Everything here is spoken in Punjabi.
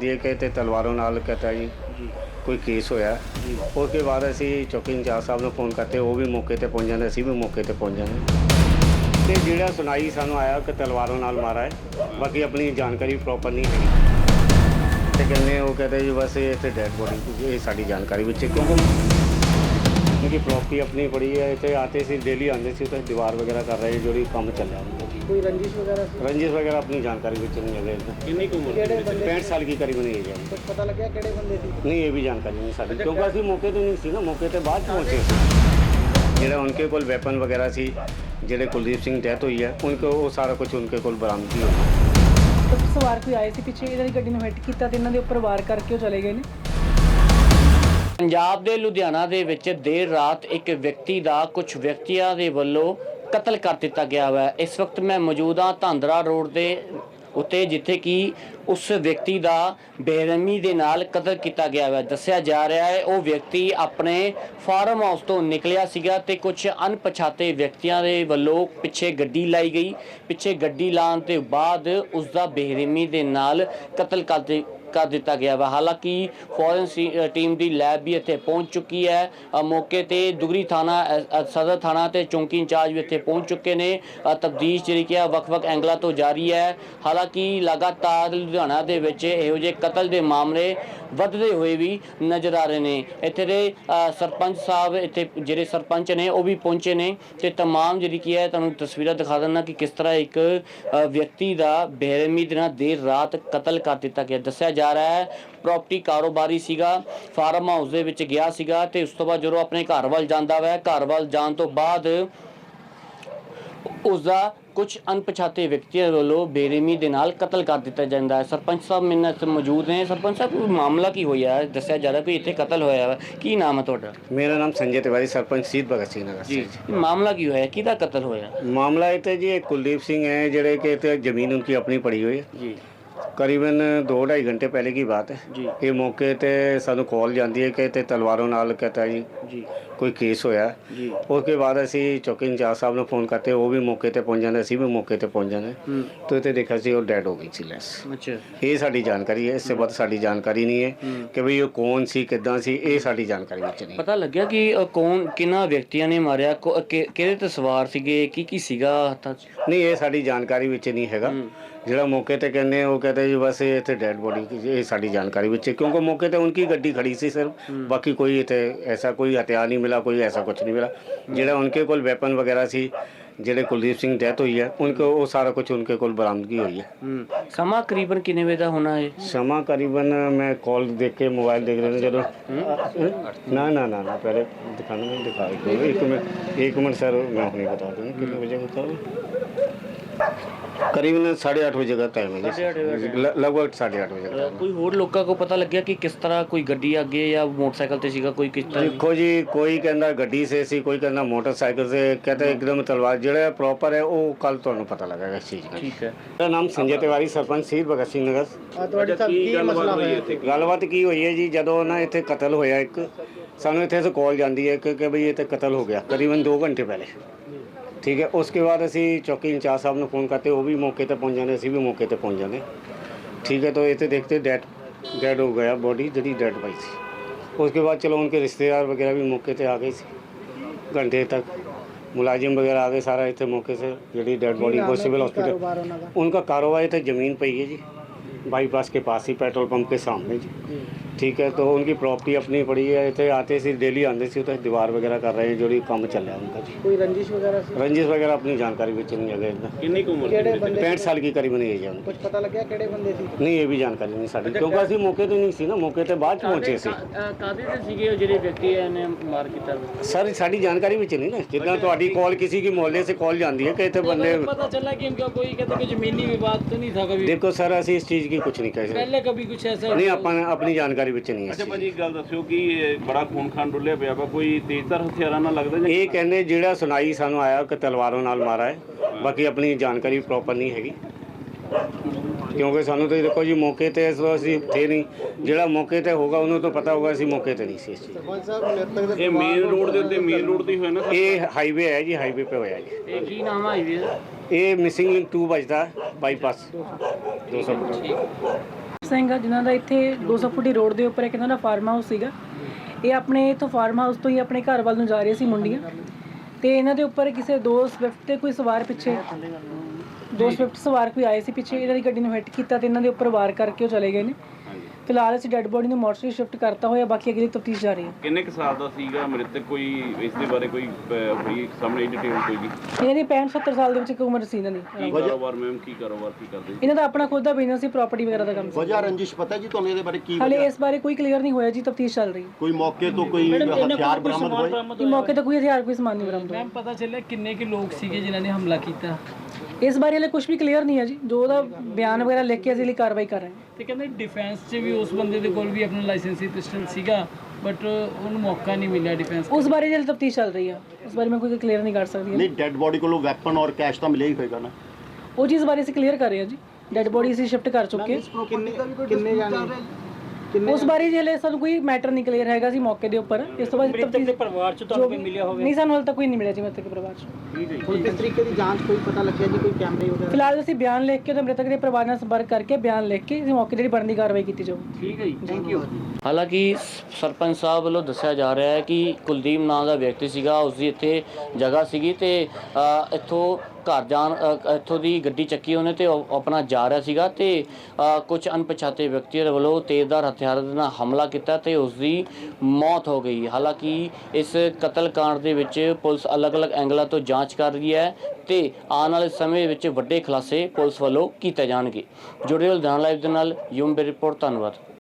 ਜਾਂਦੀ ਹੈ ਕਿ ਤੇ ਤਲਵਾਰੋਂ ਨਾਲ ਕਹਤਾ ਜੀ ਕੋਈ ਕੇਸ ਹੋਇਆ। ਉਸ ਕੇ ਬਾਅਦ ਅਸੀਂ ਚੌਕੀ ਇੰਚਾਰਜ ਸਾਹਿਬ ਨੂੰ ਫੋਨ ਕਰਤੇ ਉਹ ਵੀ ਮੌਕੇ ਤੇ ਪਹੁੰਚ ਜਾਂਦੇ ਅਸੀਂ ਵੀ ਮੌਕੇ ਤੇ ਪਹੁੰਚ ਜਾਂਦੇ। ਤੇ ਜਿਹੜਾ ਸੁਣਾਈ ਸਾਨੂੰ ਆਇਆ ਕਿ ਤਲਵਾਰੋਂ ਨਾਲ ਮਾਰਾ ਹੈ ਬਾਕੀ ਆਪਣੀ ਜਾਣਕਾਰੀ ਪ੍ਰੋਪਰ ਨਹੀਂ ਹੈਗੀ। ਤੇ ਕਹਿੰਦੇ ਉਹ ਕਹਿੰਦੇ ਜੀ ਬਸ ਇਹ ਇੱਥੇ ਡੈਡ ਬੋਡੀ ਇਹ ਸਾਡੀ ਜਾਣਕਾਰੀ ਵਿੱਚ ਹੈ, ਕਿਉਂਕਿ ਕਿਉਂਕਿ ਪ੍ਰੋਪਰਟੀ ਆਪਣੀ ਬੜੀ ਹੈ ਇੱਥੇ ਆਤੇ ਸੀ ਡੇਲੀ ਆਉਂਦੇ ਸੀ ਤੇ ਦੀਵਾਰ ਵਗੈਰਾ ਕਰ ਰਹੇ ਜਿਹੜੀ ਕੰਮ ਚੱਲਿਆ। ਕੋਈ ਰੰਜਿਸ਼ ਵਗੈਰਾ ਸੀ रंजिश वगैरह अपनी जानकारी ਵਿੱਚ नहीं है इसमें। ਕਿੰਨੀ ਕੁ ਉਮਰ ਕਿਹੜੇ ਬੰਦੇ 65 ਸਾਲ ਦੀ ਕਰੀਬਨ ਏਜ ਹੈ ਕੁਝ ਪਤਾ ਲੱਗਿਆ ਕਿਹੜੇ ਬੰਦੇ ਸੀ ਨਹੀਂ ਇਹ ਵੀ ਜਾਣਕਾਰੀ ਨਹੀਂ ਸਾਡੀ ਕਿਉਂਕਿ ਅਸੀਂ ਮੌਕੇ ਤੇ ਨਹੀਂ ਸੀ ਨਾ ਮੌਕੇ ਤੇ ਬਾਅਦ 'ਚ ਪਹੁੰਚੇ ਸੀ ਜਿਹੜਾ ਉਨਕੇ ਕੋਲ ਵੈਪਨ ਵਗੈਰਾ ਸੀ ਜਿਹੜੇ ਕੁਲਦੀਪ ਸਿੰਘ ਡੈਥ ਹੋਈ ਹੈ ਉਨਕੇ ਉਹ ਸਾਰਾ ਕੁਝ ਉਨਕੇ ਕੋਲ ਬਰਾਮਦਗੀ ਹੋਈ ਕੁਝ ਸਵਾਰ ਕੋਈ ਆਏ ਸੀ ਪਿੱਛੇ ਇਹਨਾਂ ਦੀ ਗੱਡੀ ਨੂੰ ਹਿੱਟ ਕੀਤਾ ਤੇ ਇਹਨਾਂ ਦੇ ਉੱਪਰ ਵਾਰ ਕਰਕੇ ਉਹ ਚਲੇ ਗਏ ਨੇ ਪੰਜਾਬ ਦੇ ਲੁਧਿਆਣਾ ਦੇ ਵਿੱਚ ਦੇਰ ਰਾਤ ਇੱਕ ਵਿਅਕਤੀ ਦਾ ਕੁਝ ਵਿਅਕਤੀਆਂ ਦੇ ਵੱਲੋਂ ਕਤਲ ਕਰ ਦਿੱਤਾ ਗਿਆ ਹੈ ਇਸ ਵਕਤ ਮੈਂ ਮੌਜੂਦ ਹਾਂ ਧਾਂਦਰਾ ਰੋਡ ਦੇ ਉੱਤੇ, ਜਿੱਥੇ ਕਿ ਉਸ ਵਿਅਕਤੀ ਦਾ ਬੇਰਹਿਮੀ ਦੇ ਨਾਲ ਕਤਲ ਕੀਤਾ ਗਿਆ ਹੈ ਦੱਸਿਆ ਜਾ ਰਿਹਾ ਹੈ, ਉਹ ਵਿਅਕਤੀ ਆਪਣੇ ਫਾਰਮ ਹਾਊਸ ਤੋਂ ਨਿਕਲਿਆ ਸੀਗਾ ਤੇ ਕੁਝ ਅਣਪਛਾਤੇ ਵਿਅਕਤੀਆਂ ਦੇ ਵੱਲੋਂ ਪਿੱਛੇ ਗੱਡੀ ਲਾਈ ਗਈ। ਪਿੱਛੇ ਗੱਡੀ ਲਾਉਣ ਤੋਂ ਬਾਅਦ ਉਸ ਦਾ ਬੇਰਹਿਮੀ ਦੇ ਨਾਲ ਕਤਲ ਕਰ ਕਰ ਦਿੱਤਾ ਗਿਆ ਵਾ ਹਾਲਾਂਕਿ ਫੋਰੈਂਸਿਕ ਟੀਮ ਦੀ ਲੈਬ ਵੀ ਇੱਥੇ ਪਹੁੰਚ ਚੁੱਕੀ ਹੈ ਅ, ਮੌਕੇ ਤੇ ਦੁਗਰੀ ਥਾਣਾ ਅ, ਅ, ਸਦਰ ਥਾਣਾ ਤੇ ਚੌਂਕੀ ਇੰਚਾਰਜ ਵੀ ਇੱਥੇ ਪਹੁੰਚ ਚੁੱਕੇ ਨੇ ਅ, ਤਫਤੀਸ਼ ਜਿਹੜੀ ਕਿ ਹੈ ਵੱਖ-ਵੱਖ ਐਂਗਲਾਂ ਤੋਂ ਜਾਰੀ ਹੈ ਹਾਲਾਂਕਿ ਲਗਾਤਾਰ ਲੁਧਿਆਣਾ ਦੇ ਵਿੱਚ ਇਹੋ ਜਿਹੇ ਕਤਲ ਦੇ ਮਾਮਲੇ ਵੱਧਦੇ ਹੋਏ ਵੀ ਨਜ਼ਰ ਆ ਰਹੇ ਨੇ ਇੱਥੇ ਦੇ ਅ, ਸਰਪੰਚ ਸਾਹਿਬ ਇੱਥੇ ਜਿਹੜੇ ਸਰਪੰਚ ਨੇ ਉਹ ਵੀ ਪਹੁੰਚੇ ਨੇ ਤੇ तमाम ਜਿਹੜੀ ਕੀ ਹੈ ਤੁਹਾਨੂੰ ਤਸਵੀਰਾਂ ਦਿਖਾ ਦਿੰਦਾ ਕਿ ਕਿਸ ਤਰ੍ਹਾਂ ਇੱਕ ਅ, ਵਿਅਕਤੀ ਦਾ ਬੇਰਹਿਮੀ ਦੇ ਨਾਲ ਦੇਰ ਰਾਤ ਕਤਲ ਕਰ ਦਿੱਤਾ ਗਿਆ ਦੱਸਿਆ ਜਾ ਰਿਹਾ ਹੈ। ਪ੍ਰਾਪਰਟੀ ਕਾਰੋਬਾਰੀ ਸੀਗਾ ਫਾਰਮ ਹਾਊਸ ਦੇ ਵਿੱਚ ਗਿਆ ਸੀਗਾ ਤੇ ਉਸ ਤੋਂ ਬਾਅਦ ਜਦੋਂ ਆਪਣੇ ਘਰ ਵੱਲ ਜਾਂਦਾ ਵੈ ਘਰ ਵੱਲ ਜਾਣ ਤੋਂ ਬਾਅਦ ਉਸ ਦਾ ਕੁਝ ਅਣਪਛਾਤੇ ਵਿਅਕਤੀਆਂ ਵੱਲੋਂ ਬੇਰਹਿਮੀ ਦੇ ਨਾਲ ਕਤਲ ਕਰ ਦਿੱਤਾ ਜਾਂਦਾ ਹੈ। ਸਰਪੰਚ ਸਾਹਿਬ ਮੇਰੇ ਨਾਲ ਮੌਜੂਦ ਨੇ। ਸਰਪੰਚ ਸਾਹਿਬ ਮਾਮਲਾ ਕੀ ਹੋਇਆ ਹੈ? ਦੱਸਿਆ ਜਾ ਰਿਹਾ ਕਿ ਇੱਥੇ ਕਤਲ ਹੋਇਆ ਹੈ। ਕੀ ਨਾਮ ਹੈ ਤੁਹਾਡਾ? ਮੇਰਾ ਨਾਮ ਸੰਜੇ ਤਿਵਾਰੀ ਸਰਪੰਚ ਸੀਤ ਭਗਤ ਸਿੰਘ ਨਗਰ ਜੀ ਮਾਮਲਾ ਕੀ ਹੋਇਆ? ਕਿਹਦਾ ਕਤਲ ਹੋਇਆ? ਮਾਮਲਾ ਇਹ ਤੇ ਜੀ ਕੁਲਦੀਪ ਸਿੰਘ ਹੈ ਜਿਹੜੇ ਕਿ ਇੱਥੇ ਜ਼ਮੀਨ ਉਨਕੀ ਆਪਣੀ ਪੜੀ ਹੋਈ ਹੈ। ਜੀ। ਕਰੀਬਨ 2.5 ਘੰਟੇ ਪਹਿਲੇ ਕੀ ਬਾਤ ਹੈ। ਜੀ। ਇਹ ਮੌਕੇ ਤੇ ਸਾਨੂੰ ਕਾਲ ਜਾਂਦੀ ਹੈ ਕਿ ਤੇ ਤਲਵਾਰੋਂ ਨਾਲ ਕਹਤਾ ਜੀ। ਜੀ। ਕੋਈ ਕੇਸ ਹੋਇਆ। ਜੀ। ਉਸ ਕੇ ਬਾਅਦ ਅਸੀਂ ਚੌਕੀ ਇੰਚਾਰਜ ਸਾਹਿਬ ਨੂੰ ਫੋਨ ਕਰਤੇ ਉਹ ਵੀ ਮੌਕੇ ਤੇ ਪਹੁੰਚ ਜਾਂਦੇ ਅਸੀਂ ਵੀ ਮੌਕੇ ਤੇ ਪਹੁੰਚ ਜਾਂਦੇ। ਹੂੰ। ਤੇ ਦੇਖਿਆ ਸੀ ਉਹ ਡੈਡ ਹੋ ਗਈ ਸੀ ਲੈਸ। ਅੱਛਾ। ਇਹ ਸਾਡੀ ਜਾਣਕਾਰੀ ਹੈ ਇਸ ਤੋਂ ਬਾਅਦ ਸਾਡੀ ਜਾਣਕਾਰੀ ਨਹੀਂ ਹੈ। ਕਿ ਵੀ ਉਹ ਕੌਣ ਸੀ ਕਿੱਦਾਂ ਸੀ ਇਹ ਸਾਡੀ ਜਾਣਕਾਰੀ ਵਿੱਚ ਨਹੀਂ। ਪਤਾ ਲੱਗਿਆ ਕਿ ਅ, ਕੌਣ ਕਿੰਨਾ ਵਿਅਕਤੀਆਂ ਨੇ ਮਾਰਿਆ ਕੋ- ਅ, ਕਿ- ਕਿਹਦੇ ਤੇ ਸਵਾਰ ਸੀਗੇ ਕੀ ਕੀ ਸੀਗਾ ਹੱਥਾਂ 'ਚ? ਨਹੀਂ ਇਹ ਸਾਡੀ ਜਾਣਕਾਰੀ ਵਿੱਚ ਨਹੀਂ ਹੈਗਾ। ਜਿਹੜਾ ਮੌਕੇ ਤੇ ਕਹਿੰਦੇ ਉਹ ਕਹਿੰਦੇ थे जी बस ये थे डेड बॉडी की ये सारी जानकारी भी है क्योंकि मौके पे उनकी गड्डी खड़ी सी सर बाकी कोई थे ऐसा कोई हथियार नहीं मिला कोई ऐसा कुछ नहीं मिला ਜਿਹੜਾ उनके ਕੋਲ ਵੈਪਨ ਵਗੈਰਾ ਸੀ ਜਿਹੜੇ ਕੁਲਦੀਪ ਸਿੰਘ ਡੈਥ ਹੋਈ ਹੈ ਉਨਕੇ ਉਹ ਸਾਰਾ ਕੁਝ ਉਨਕੇ ਕੋਲ ਬਰਾਮਦਗੀ ਹੋਈ ਹੈ। ਹਮ, ਸਮਾਂ ਕਰੀਬਨ ਕਿੰਨੇ ਵਜੇ ਦਾ ਹੋਣਾ ਹੈ ਸਮਾਂ ਕਰੀਬਨ ਮੈਂ ਕਾਲ ਦੇਖ ਕੇ ਮੋਬਾਈਲ ਦੇਖ ਰਿਹਾ ਸੀ ਜਦੋਂ ਨਾ ਨਾ ਨਾ ਨਾ ਪਹਿਲੇ ਦਿਖਾਣਾ ਨਹੀਂ ਦਿਖਾ ਰਿਹਾ। ਇੱਕ ਮਿੰਟ ਇੱਕ ਮਿੰਟ ਸਰ ਮੈਂ ਹੁਣੇ ਬਤਾ ਦੂੰਗਾ ਕਿੰਨੇ ਵਜੇ ਹੁੰਦਾ ਹੈ ਕਰੀਬਨ 8:30 ਵਜੇ ਦਾ ਟਾਈਮ ਹੈ ਜੀ। 8:30 ਵਜੇ। ਲਗਭਗ 8:30 ਵਜੇ ਦਾ ਕੋਈ ਹੋਰ ਲੋਕਾਂ ਕੋ ਪਤਾ ਲੱਗਿਆ ਕਿ ਕਿਸ ਤਰ੍ਹਾਂ ਕੋਈ ਗੱਡੀ ਅੱਗੇ ਜਾਂ ਮੋਟਰਸਾਈਕਲ ਤੇ ਸੀਗਾ ਕੋਈ ਕਿਸ ਤਰ੍ਹਾਂ ਦੇਖੋ ਜੀ ਕੋਈ ਕਹਿੰਦਾ ਗੱਡੀ ਸੇ ਸੀ ਕੋਈ ਕਹਿੰਦਾ ਮੋਟਰਸਾਈਕਲ ਸੇ ਕਹਤੇ ਇੱਕਦਮ ਤਲਵਾਰ ਜਿਹੜਾ ਪ੍ਰੋਪਰ ਹੈ ਉਹ ਕੱਲ ਤੁਹਾਨੂੰ ਪਤਾ ਲੱਗਾ ਇਸ ਚੀਜ਼ ਦਾ। ਠੀਕ ਹੈ। ਮੇਰਾ ਨਾਮ ਸੰਜੇ ਤਿਵਾਰੀ ਸਰਪੰਚ ਸੀਰ ਭਗਤ ਸਿੰਘ ਨਗਰ। ਤੁਹਾਡੇ ਸਾਹਿਬ ਕੀ ਮਸਲਾ ਹੋਇਆ? ਗੱਲਬਾਤ ਕੀ ਹੋਈ ਹੈ ਜੀ ਜਦੋਂ ਨਾ ਇੱਥੇ ਕਤਲ ਹੋਇਆ ਇੱਕ ਸਾਨੂੰ ਇੱਥੇ ਸੇ ਕਾਲ ਜਾਂਦੀ ਹੈ ਕਿ ਕਿ ਬਈ ਇੱਥੇ ਕਤਲ ਹੋ ਗਿਆ ਕਰੀਬਨ 2 ਘੰਟੇ ਪਹਿਲੇ। ਠੀਕ ਹੈ ਉਸਕੇ ਬਾਅਦ ਅਸੀਂ ਚੌਕੀ ਇੰਚਾਰਜ ਸਾਹਿਬ ਨੂੰ ਫੋਨ ਕਰਤੇ ਉਹ ਵੀ ਮੌਕੇ ਤੇ ਪਹੁੰਚ ਜਾਂਦੇ ਅਸੀਂ ਵੀ ਮੌਕੇ ਤੇ ਪਹੁੰਚ ਜਾਂਦੇ ठीक है तो ये तो देखते डेड डेड हो गया बॉडी जड़ी डेड पाई थी उसके बाद चलो उनके रिश्तेदार वगैरह भी मौके पे आ गए थे घंटे तक मुलाजिम वगैरह आ गए सारा इतने मौके से जड़ी डेड बॉडी को सिविल हॉस्पिटल ਕਾਰੋਬਾਰ ਉਹਨਾਂ ਦਾ उनका कारोबार इतने ज़मीन पे ही है जी बाईपास के पास ही पेट्रोल पंप के सामने जी ठीक है तो उनकी प्रॉपर्टी अपनी पड़ी है इतने आते सी डेली आते सी तो दीवार वगैरह कर रहे हैं जो भी काम चल रहा है उनका जी ਕੋਈ रंजिश वगैरह ਸੀ रंजिश वगैरह अपनी जानकारी भी नहीं है इतना ਕਿੰਨੀ ਕੁ ਕਿਹੜੇ ਬੰਦੇ पैंठ साल की करीबन एज है उनकी ਕੁਝ ਪਤਾ ਲੱਗਿਆ ਕਿਹੜੇ ਬੰਦੇ ਸੀ ਨਹੀਂ ਇਹ ਵੀ ਜਾਣਕਾਰੀ ਨਹੀਂ ਸਾਡੀ ਕਿਉਂਕਿ ਅਸੀਂ ਮੌਕੇ ਤੇ ਨਹੀਂ ਸੀ ਨਾ ਮੌਕੇ ਤੇ ਬਾਅਦ ਚ ਪਹੁੰਚੇ ਸੀ ਕਾਦੇ ਤੇ ਸੀਗੇ ਉਹ ਜਿਹੜੇ ਵਿਅਕਤੀ ਨੇ ਮਾਰ ਕੀਤਾ ਸਰ ਸਾਡੀ ਜਾਣਕਾਰੀ ਵਿੱਚ ਨਹੀਂ ਨਾ ਜਿੱਦਾਂ ਤੁਹਾਡੀ ਕਾਲ ਕਿਸੇ ਕੀ मोहल्ले से कॉल ਜਾਂਦੀ ਹੈ ਕਿ ਇੱਥੇ ਬੰਦੇ पता चला कि इनका कोई कहते कि जमीनी विवाद तो नहीं था कभी ਦੇਖੋ ਸਰ ਅਸੀਂ ਇਸ ਚੀਜ਼ ਕੀ ਕੁਝ ਨਹੀਂ ਕਹਿ ਸਕਦੇ पहले कभी कुछ ऐसा ਨਹੀਂ ਆਪਾਂ ਆਪਣੀ ਜਾਣਕਾਰੀ ਵਿੱਚ ਨਹੀਂ ਹੈ ਇਸ ਅੱਛਾ ਚੀਜ਼ ਭਾਜੀ ਇੱਕ ਗੱਲ ਦੱਸਿਓ ਕਿ ਇਹ ਬੜਾ ਖੂਨ ਖਾਨ ਡੁੱਲਿਆ ਪਿਆ ਵਾ ਕੋਈ ਤੇਜ਼ਧਾਰ ਹਥਿਆਰਾਂ ਨਾਲ ਲੱਗਦਾ ਜਾਂ ਇਹ ਕਹਿੰਦੇ ਜਿਹੜਾ ਸੁਣਾਈ ਸਾਨੂੰ ਆਇਆ ਕਿ ਤਲਵਾਰੋਂ ਨਾਲ ਮਾਰਾ ਹੈ ਬਾਕੀ ਆਪਣੀ ਜਾਣਕਾਰੀ ਪ੍ਰੋਪਰ ਨਹੀਂ ਹੈਗੀ ਕਿਉਂਕਿ ਸਾਨੂੰ ਤਾਂ ਦੇਖੋ ਜੀ ਮੌਕੇ ਤੇ ਇਸ ਵਾਰ ਅਸੀਂ ਥੇ ਨਹੀਂ। ਜਿਹੜਾ ਮੌਕੇ ਤੇ ਹੋਗਾ ਉਹਨੂੰ ਤਾਂ ਪਤਾ ਹੋਗਾ ਅਸੀਂ ਮੌਕੇ ਤੇ ਨਹੀਂ ਸੀ ਇਸ ਚੀਜ਼ ਸਰਪੰਚ ਸਾਹਿਬ ਮ੍ਰਿਤਕ ਦੇ ਇਹ ਮੇਨ ਰੋਡ ਦੇ ਉੱਤੇ ਮੇਨ ਰੋਡ ਤੇ ਹੀ ਹੋਇਆ ਨਾ ਸਰ? ਇਹ ਹਾਈਵੇ ਹੈ ਜੀ ਹਾਈਵੇ पे ਹੋਇਆ ਜੀ। ਇਹ ਕੀ ਨਾਮ ਹੈ ਹਾਈਵੇ ਦਾ? ਇਹ ਮਿਸਿੰਗ ਲਿੰਕ 2 ਵੱਜਦਾ ਬਾਈਪਾਸ 200 ਫੁੱਟ। ਸਿੰਘ ਆ ਜਿਨ੍ਹਾਂ ਦਾ ਇੱਥੇ 200 ਫੁੱਟੀ ਰੋਡ ਦੇ ਉੱਪਰ ਇੱਕ ਇਹਨਾਂ ਦਾ ਫਾਰਮ ਹਾਊਸ ਸੀਗਾ। ਇਹ ਆਪਣੇ ਇੱਥੋਂ ਫਾਰਮ ਹਾਊਸ ਤੋਂ ਹੀ ਆਪਣੇ ਘਰ ਵੱਲ ਨੂੰ ਜਾ ਰਹੇ ਸੀ ਮੁੰਡੀਆਂ। ਤੇ ਇਹਨਾਂ ਦੇ ਉੱਪਰ ਕਿਸੇ ਦੋ ਸਵਿਫਟ ਤੇ ਕੋਈ ਸਵਾਰ ਪਿੱਛੇ ਦੋ ਸਵਿਫਟ ਸਵਾਰ ਕੋਈ ਆਏ ਸੀ, ਪਿੱਛੇ ਇਹਨਾਂ ਦੀ ਗੱਡੀ ਨੂੰ ਹਿੱਟ ਕੀਤਾ ਤੇ ਇਹਨਾਂ ਦੇ ਉੱਪਰ ਵਾਰ ਕਰਕੇ ਉਹ ਚਲੇ ਗਏ ਨੇ। ਫਿਲਹਾਲ ਅਸੀਂ ਡੈੱਡ ਬੋਡੀ ਨੂੰ ਮੋਰਚਰੀ ਸ਼ਿਫਟ ਕਰਤਾ ਹੋਇਆ ਬਾਕੀ ਅਗਲੀ ਤਫਤੀਸ਼ ਜਾਰੀ ਹੈ। ਕਿੰਨੇ ਕੁ ਸਾਲ ਦਾ ਸੀਗਾ? ਮ੍ਰਿਤਕ ਕੋਈ ਇਸ ਦੇ ਬਾਰੇ ਕੋਈ ਅਹ, ਹੋਈ ਸਾਹਮਣੇ ਡਿਟੇਲ ਕੋਈ ਜੀ ਇਹਨਾਂ ਦੀ 65 70 ਸਾਲ ਦੇ ਵਿੱਚ ਇੱਕ ਉਮਰ ਸੀ ਇਹਨਾਂ ਦੀ। ਕਾਰੋਬਾਰ ਮੈਮ ਕੀ ਕਾਰੋਬਾਰ ਕੀ ਕਰਦੇ ਇਹਨਾਂ ਦਾ ਆਪਣਾ ਖੁਦ ਦਾ ਬਿਜ਼ਨਸ ਸੀ ਪ੍ਰਾਪਰਟੀ ਵਗੈਰਾ ਦਾ ਕੰਮ ਸੀ। ਵਜ੍ਹਾ ਰੰਜਿਸ਼ ਪਤਾ ਜੀ ਤੁਹਾਨੂੰ ਇਹਦੇ ਬਾਰੇ ਕੀ ਹਾਲੇ ਇਸ ਬਾਰੇ ਕੋਈ ਕਲੀਅਰ ਨਹੀਂ ਹੋਇਆ ਜੀ ਤਫਤੀਸ਼ ਚੱਲ ਰਹੀ ਹੈ। ਕੋਈ ਮੌਕੇ ਤੋਂ ਕੋਈ ਹਥਿਆਰ ਬਰਾਮਦ ਹੋਏ? ਇਹ ਮੌਕੇ ਤੇ ਕੋਈ ਹਥਿਆਰ ਕੋਈ ਸਮਾਨ ਨਹੀਂ ਬਰਾਮਦ ਹੋਇਆ। ਮੈਮ ਪਤਾ ਚੱਲਿਆ ਕਿੰਨੇ ਕਿ ਲੋਕ ਸੀਗੇ ਜਿਨ੍ਹਾਂ ਨੇ ਹਮਲਾ ਕੀਤਾ? ਇਸ ਬਾਰੇ ਹਲੇ ਕੁਝ ਵੀ ਕਲੀਅਰ ਨਹੀਂ ਹੈ ਜੀ ਜੋ ਉਹਦਾ ਬਿਆਨ ਵਗੈਰਾ ਲਿਖ ਕੇ ਅਸੀਂ ਲਈ ਕਾਰਵਾਈ ਕਰ ਰਹੇ ਹਾਂ। ਤੇ ਕਹਿੰਦੇ ਡਿਫੈਂਸ 'ਚ ਵੀ ਉਸ ਬੰਦੇ ਦੇ ਕੋਲ ਵੀ ਆਪਣਾ ਲਾਇਸੈਂਸੀ ਪਿਸਟਲ ਸੀਗਾ ਬਟ ਉਹਨੂੰ ਮੌਕਾ ਨਹੀਂ ਮਿਲਿਆ ਡਿਫੈਂਸ ਉਸ ਬਾਰੇ ਜਿਹੜੀ ਤਫਤੀਸ਼ ਚੱਲ ਰਹੀ ਆ ਉਸ ਬਾਰੇ ਮੈਂ ਕੋਈ ਕਲੀਅਰ ਨਹੀਂ ਕਰ ਸਕਦੀ। ਨਹੀਂ ਡੈੱਡ ਬੋਡੀ ਕੋਲੋਂ ਵੈਪਨ ਔਰ ਕੈਸ਼ ਤਾਂ ਮਿਲਿਆ ਹੀ ਹੋਏਗਾ ਨਾ। ਉਹ ਚੀਜ਼ ਬਾਰੇ ਅਸੀਂ ਕਲੀਅਰ ਕਰ ਰਹੇ ਹਾਂ ਜੀ। ਡੈੱਡ ਬੋਡੀ ਅਸੀਂ ਸ਼ਿਫਟ ਕਰ ਚੁੱਕੇ। ਕਿੰਨੇ ਕਿੰਨੇ ਜਾਣੇ? ਉਸ ਬਾਰੇ ਜਿਹੜੇ ਸਾਨੂੰ ਕੋਈ ਮੈਟਰ ਨਹੀਂ ਕਲੀਅਰ ਹੈਗਾ ਸੀ ਮੌਕੇ ਦੇ ਉੱਪਰ। ਇਸ ਤੋਂ ਬਾਅਦ ਤਫਤੀਸ਼ ਪਰਿਵਾਰ 'ਚ ਤੁਹਾਨੂੰ ਕੋਈ ਮਿਲਿਆ ਹੋਵੇ? ਨਹੀਂ ਸਾਨੂੰ ਹਾਲੇ ਤੱਕ ਕੋਈ ਨਹੀਂ ਮਿਲਿਆ ਜੀ ਮ੍ਰਿਤਕ ਪਰਿਵਾਰ ਚ। ਹੁਣ ਕਿਸ ਤਰੀਕੇ ਦੀ ਜਾਂਚ ਕੋਈ ਪਤਾ ਲੱਗਿਆ ਜੀ ਕੋਈ ਕੈਮਰੇ ਵਗੈਰਾ? ਫਿਲਹਾਲ ਅਸੀਂ ਬਿਆਨ ਲਿਖ ਕੇ ਤੇ ਮ੍ਰਿਤਕ ਦੇ ਪਰਿਵਾਰ ਨਾਲ ਸੰਪਰਕ ਕਰਕੇ ਬਿਆਨ ਲਿਖ ਕੇ ਅਸੀਂ ਮੌਕੇ ਦੀ ਬਣਦੀ ਕਾਰਵਾਈ ਕੀਤੀ ਜਾਊਗੀ ਠੀਕ ਹੈ ਜੀ। ਥੈਂਕ ਯੂ ਹਾਲਾਂਕਿ ਸਰਪੰਚ ਸਾਹਿਬ ਵੱਲੋਂ ਦੱਸਿਆ ਜਾ ਰਿਹਾ ਹੈ ਕਿ ਕੁਲਦੀਪ ਨਾਂ ਦਾ ਵਿਅਕਤੀ ਸੀਗਾ ਉਸ ਦੀ ਇੱਥੇ ਜਗ੍ਹਾ ਸੀਗੀ ਤੇ ਇੱਥੋਂ ਘਰ ਜਾਣ ਅ, ਇੱਥੋਂ ਦੀ ਗੱਡੀ ਚੱਕੀ ਉਹਨੇ ਤੇ ਉਹ ਆਪਣਾ ਜਾ ਰਿਹਾ ਸੀਗਾ ਤੇ ਕੁਝ ਅਣਪਛਾਤੇ ਵਿਅਕਤੀਆਂ ਦੇ ਵੱਲੋਂ ਤੇਜ਼ਧਾਰ ਹਥਿਆਰਾਂ ਦੇ ਨਾਲ ਹਮਲਾ ਕੀਤਾ ਤੇ ਉਸ ਦੀ ਮੌਤ ਹੋ ਗਈ। ਹਾਲਾਂਕਿ ਇਸ ਕਤਲकांड ਦੇ ਵਿੱਚ ਪੁਲਿਸ ਅਲੱਗ-ਅਲੱਗ ਐਂਗਲਾਂ ਤੋਂ ਜਾਂਚ ਕਰ ਰਹੀ ਹੈ ਤੇ ਆਉਣ ਵਾਲੇ ਸਮੇਂ ਵਿੱਚ ਵੱਡੇ ਖੁਲਾਸੇ ਪੁਲਿਸ ਵੱਲੋਂ ਕੀਤੇ ਜਾਣਗੇ। ਜੁੜੇ ਰਹੋ ਲੁਧਿਆਣਾ ਲਾਈਵ ਦੇ ਨਾਲ। ਯੂਮ ਬੇ ਰਿਪੋਰਟ ਧੰਨਵਾਦ।